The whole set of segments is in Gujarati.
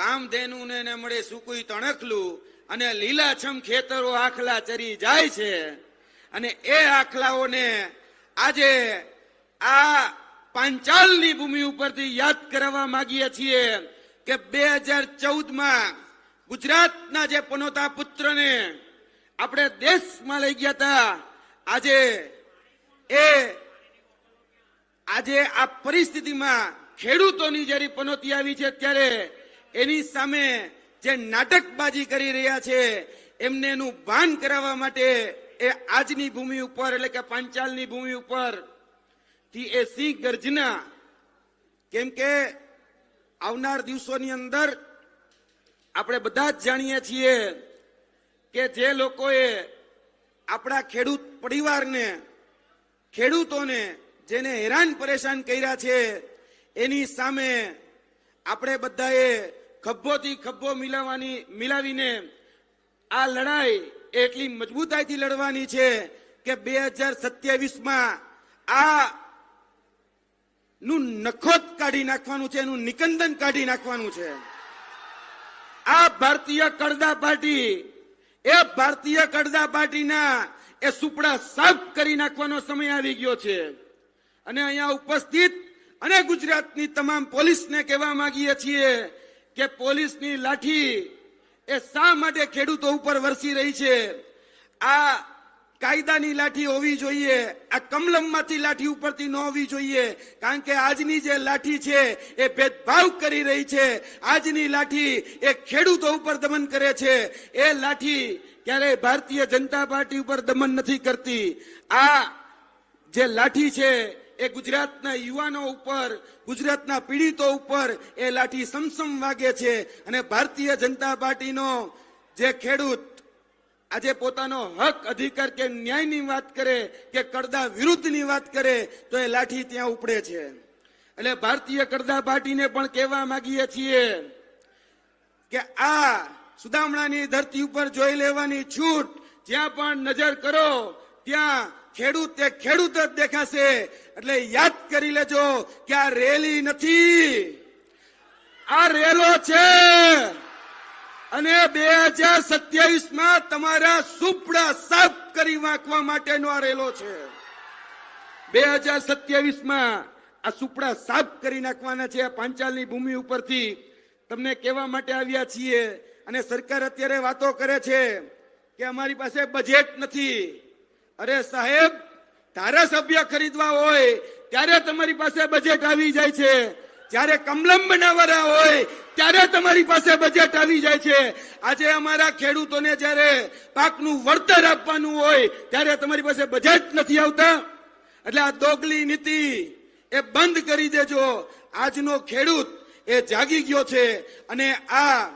કામધેનુ ને એને મળે સુકુઈ તણખલું અને લીલાછમ ખેતરો આખલા ચરી જાય છે. અને એ આખલાઓને આજે આ પાંચાલની ભૂમિ ઉપરથી યાદ કરાવવા માંગીએ છીએ કે બે હજાર ચૌદમાં ગુજરાતના જે પનોતા પુત્રને આપણે દેશમાં લઈ ગયા હતા, આજે એ આજે આ પરિસ્થિતિમાં ખેડૂતોની જ્યારે પનોતી આવી છે, ત્યારે એની સામે જે નાટકબાજી કરી રહ્યા છે, એમને એનું ભાન કરાવવા માટે એ આજની ભૂમિ ઉપર, એટલે કે પાંચાલની ભૂમિ ઉપર, થી એ સિંહ ગર્જના, કેમ કે આવનાર દિવસોની અંદર આપણે બધા જ જાણીએ છીએ કે જે લોકોએ આપણા ખેડૂત પરિવારને, ખેડૂતોને જેને હેરાન પરેશાન કર્યા છે, એની સામે આપણે બધાએ ખભ્ભોથી ખભ્ભો મિલાવવાની મિલાવીને આ લડાઈ એટલી મજબૂતાઈથી લડવાની છે કે બે હજાર સત્યાવીસમાં આ નું નખોત કાઢી નાખવાનું છે, એનું નિકંદન કાઢી નાખવાનું છે. આ ભારતીય કડદા પાર્ટી, એ ભારતીય કડદા પાર્ટીના એ સુપડા સાફ કરી નાખવાનો સમય આવી ગયો છે. અને અહીંયા ઉપસ્થિત અને ગુજરાતની તમામ પોલીસને કહેવા માંગીએ છીએ કે પોલીસની લાઠી એ શા માટે ખેડૂતો ઉપર વરસી રહી છે? આ કાયદાની લાઠી હોવી જોઈએ, આ કમલમમાંથી લાઠી ઉપરથી ન હોવી જોઈએ, કારણ કે આજની જે લાઠી છે એ ભેદભાવ કરી રહી છે. આજની લાઠી એ ખેડૂતો ઉપર દમન કરે છે. એ લાઠી ક્યારેય ભારતીય જનતા પાર્ટી ઉપર દમન નથી કરતી. આ જે લાઠી છે એ ગુજરાતના યુવાનો ઉપર, ગુજરાતના પીડિતો ઉપર એ લાઠી સમસમ વાગે છે અને ભારતીય જનતા પાર્ટીનો જે ખેડૂત આજે પોતાનો હક અધિકાર કે ન્યાયની વાત કરે, કે કરદા વિરુદ્ધની વાત કરે, તો એ લાઠી ત્યાં ઉપડે છે. એટલે ભારતીય કરદા પાર્ટીને પણ કહેવા માંગીએ છીએ કે આ સુદામણાની ધરતી ઉપર જોઈ લેવાની છૂટ જ્યાં પણ નજર કરો, ત્યાં ખેડૂત એ ખેડૂત જ દેખાશે. એટલે યાદ કરી લેજો કે આ રેલી નથી. આ રેલો છે. અને બે હજાર સત્યાવીસમાં તમારા સુપડા સાફ કરી વાંકવા માટેનો આ રેલો છે. બે હજાર સત્યાવીસમાં આ સુપડા સાફ કરી નાખવાના છે પાંચાલની ભૂમિ ઉપરથી. તમને કહેવા માટે આવ્યા છીએ અને સરકાર અત્યારે વાતો કરે છે કે અમારી પાસે બજેટ નથી. અરે સાહેબ, ધારાસભ્ય ખરીદવા હોય, ત્યારે તમારી પાસે બજેટ આવી જાય છે. જ્યારે કમલમ બનાવવાના હોય, ત્યારે તમારી પાસે બજેટ આવી જાય છે. આજે અમારા ખેડૂતોને જ્યારે પાકનું વળતર આપવાનું હોય, ત્યારે તમારી પાસે બજેટ નથી આવતા. એટલે આ દોગલી નીતિ એ બંધ કરી દેજો. આજનો ખેડૂત એ જાગી ગયો છે. અને આ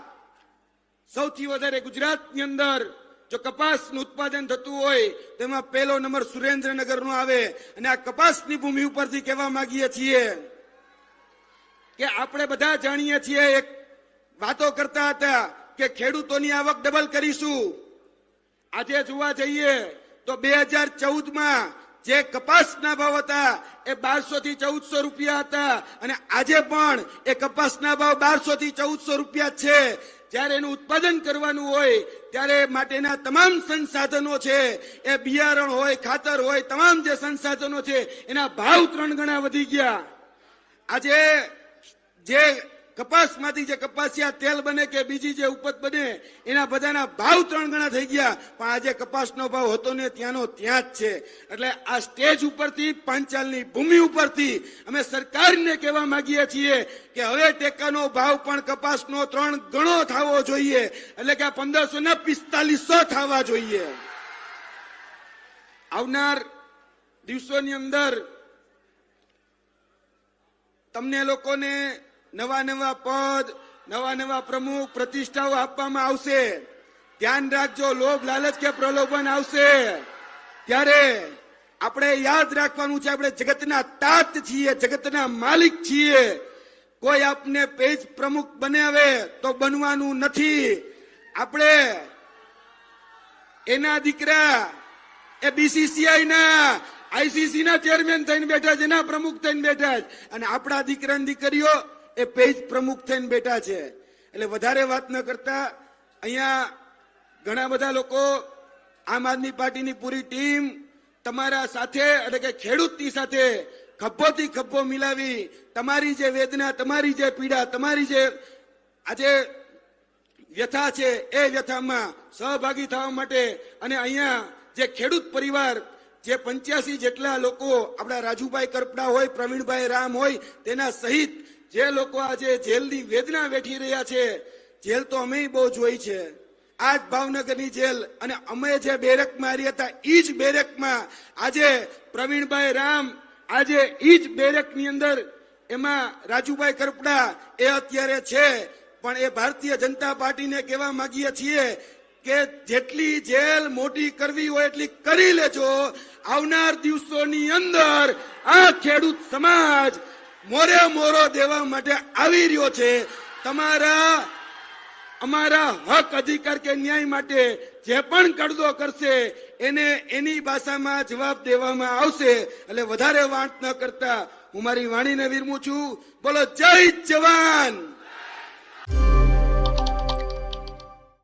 સૌથી વધારે ગુજરાતની અંદર જો કપાસનું ઉત્પાદન થતું હોય, તેમાં પહેલો નંબર સુરેન્દ્રનગરનો આવે. અને આ કપાસની ભૂમિ ઉપરથી કહેવા માંગીએ છીએ કે આપણે બધા જાણીએ છીએ, એક વાતો કરતા હતા કે ખેડૂતોની આવક ડબલ કરીશું. આજે જોવા જઈએ તો બે હજાર ચૌદમાં જે કપાસના ભાવ હતા, એ બારસો થી ચૌદસો રૂપિયા હતા. અને આજે પણ એ કપાસના ભાવ બારસો થી ચૌદસો રૂપિયા છે. જ્યારે એનું ઉત્પાદન કરવાનું હોય, ત્યારે માટેના તમામ સંસાધનો છે. એ બિયારણ હોય, ખાતર હોય, તમામ જે સંસાધનો છે, એના ભાવ ત્રણ ગણા વધી ગયા. આજે જે કપાસમાંથી જે કપાસિયા તેલ બને કે બીજી જે ઉપજ બને, એના બધાના ભાવ ત્રણ ગણા થઈ ગયા. પણ આજે કપાસનો ભાવ હતો ને ત્યાંનો ત્યાં જ છે. એટલે આ સ્ટેજ ઉપરથી, પાંચાલની ભૂમિ ઉપરથી અમે સરકારને કહેવા માંગીએ છીએ કે હવે ટેકાનો ભાવ પણ કપાસનો ત્રણ ગણો થવો જોઈએ. એટલે કે આ પંદરસો ને પિસ્તાલીસો થવા જોઈએ. આવનાર દિવસોની અંદર તમને લોકોને નવા નવા પદ, નવા નવા પ્રમુખ પ્રતિષ્ઠાઓ આપવામાં આવશે. ધ્યાન રાખજો, લોભ, લાલચ કે પ્રલોભન આવશે. ત્યારે આપણે યાદ રાખવાનું છે, આપણે જગતના તાત છીએ, જગતના માલિક છીએ. કોઈ આપને પેજ પ્રમુખ બનાવે તો બનવાનું નથી. આપણે એના દીકરા, એ બીસીસીઆઈ ના આઈસીસી ના ચેરમેન થઈને બેઠા છે, એના પ્રમુખ થઈને બેઠા છે. અને આપણા દીકરા દીકરીઓ એ પેજ પ્રમુખ થઈને બેઠા છે. એટલે વધારે વાત ન કરતા અહીંયા ઘણા બધા લોકો આમ આદમી પાર્ટીની પૂરી ટીમ તમારા સાથે એટલે કે ખેડૂતની સાથે ખભોથી ખભો મિલાવી તમારી જે વેદના, તમારી જે પીડા, તમારી જે આજે વ્યથા છે એ વ્યથામાં સહભાગી થવા માટે અને અહીંયા જે ખેડૂત પરિવાર જે પંચ્યાસી જેટલા લોકો આપણા રાજુભાઈ કરપડા હોય, પ્રવીણભાઈ રામ હોય, તેના સહિત જે લોકો આજે જેલની વેદના વેઠી રહ્યા છે, જેલ તો અમે બહુ જોઈ છે. આ ભાવનગરની જેલ અને અમે જે બેરકમાં રહ્યા હતા, ઈ જ બેરકમાં આજે પ્રવીણભાઈ રામ, આજે ઈ જ બેરકની અંદર એમાં રાજુભાઈ કરપડા એ અત્યારે છે. પણ એ ભારતીય જનતા પાર્ટીને કહેવા માંગીએ છીએ કે જેટલી જેલ મોટી કરવી હોય એટલી કરી લેજો. આવનાર દિવસોની અંદર આ ખેડૂત સમાજ મોરે મોરો દેવા માટે આવી રહ્યો છે. તમારા, અમારા હક અધિકાર કે ન્યાય માટે જે પણ કડદો કરશે, એને એની ભાષામાં જવાબ દેવામાં આવશે. એટલે વધારે વાંટ ન કરતા હું મારી વાણીને વિરમું છું. બોલો, જય જવાન!